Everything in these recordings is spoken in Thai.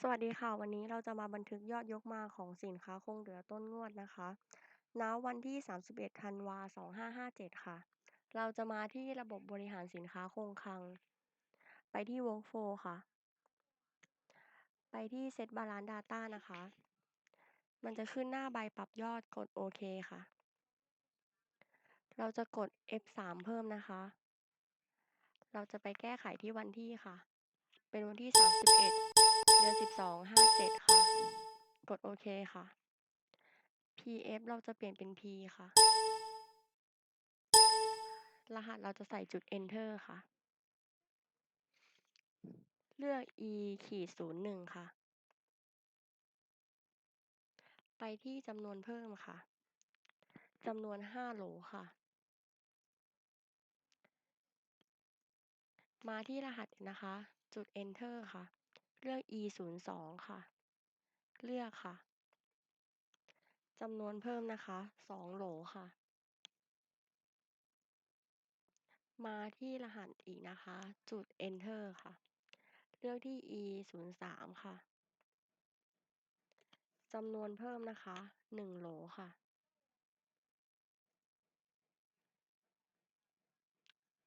สวัสดีค่ะ วันนี้เราจะมาบันทึกยอดยกมาของสินค้าคงเหลือต้นงวดนะคะ ณ วันที่ 31 ธันวา 2557 ค่ะ เราจะมาที่ระบบบริหารสินค้าคงคลัง ไปที่ Workflow ค่ะ ไปที่ Set Balance Data นะคะ มันจะขึ้นหน้าใบปรับยอดกดโอเคค่ะ เราจะกด F3 เพิ่มนะคะ เราจะไปแก้ไขที่วันที่ค่ะ เป็นวันที่ 31เดือน12 57ค่ะ กดโอเคค่ะ PF เราจะเปลี่ยนเป็น P ค่ะ รหัสเราจะใส่จุด Enter ค่ะ เลือก E-01 ค่ะ ไปที่จำนวนเพิ่มค่ะ จำนวน5โหลค่ะ มาที่รหัสนะคะ จุด Enter ค่ะ เลือก E02 ค่ะ เลือกค่ะจำนวนเพิ่มนะคะ2โหลค่ะ มาที่รหัสอีกนะคะ จุด Enter ค่ะ เลือกที่ E03 ค่ะจำนวนเพิ่มนะคะ1โหลค่ะ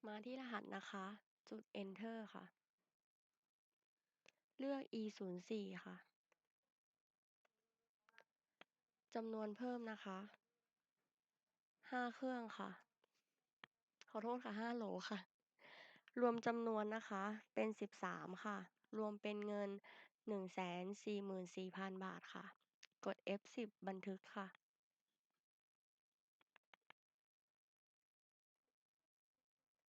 มาที่รหัสนะคะ จุด Enter ค่ะ เลือก E04 ค่ะจำนวนเพิ่มนะคะ5เครื่องค่ะ ขอโทษค่ะ5โหลค่ะ รวมจำนวนนะคะเป็น13ค่ะ รวมเป็นเงิน144,000บาทค่ะ กด F10 บันทึกค่ะ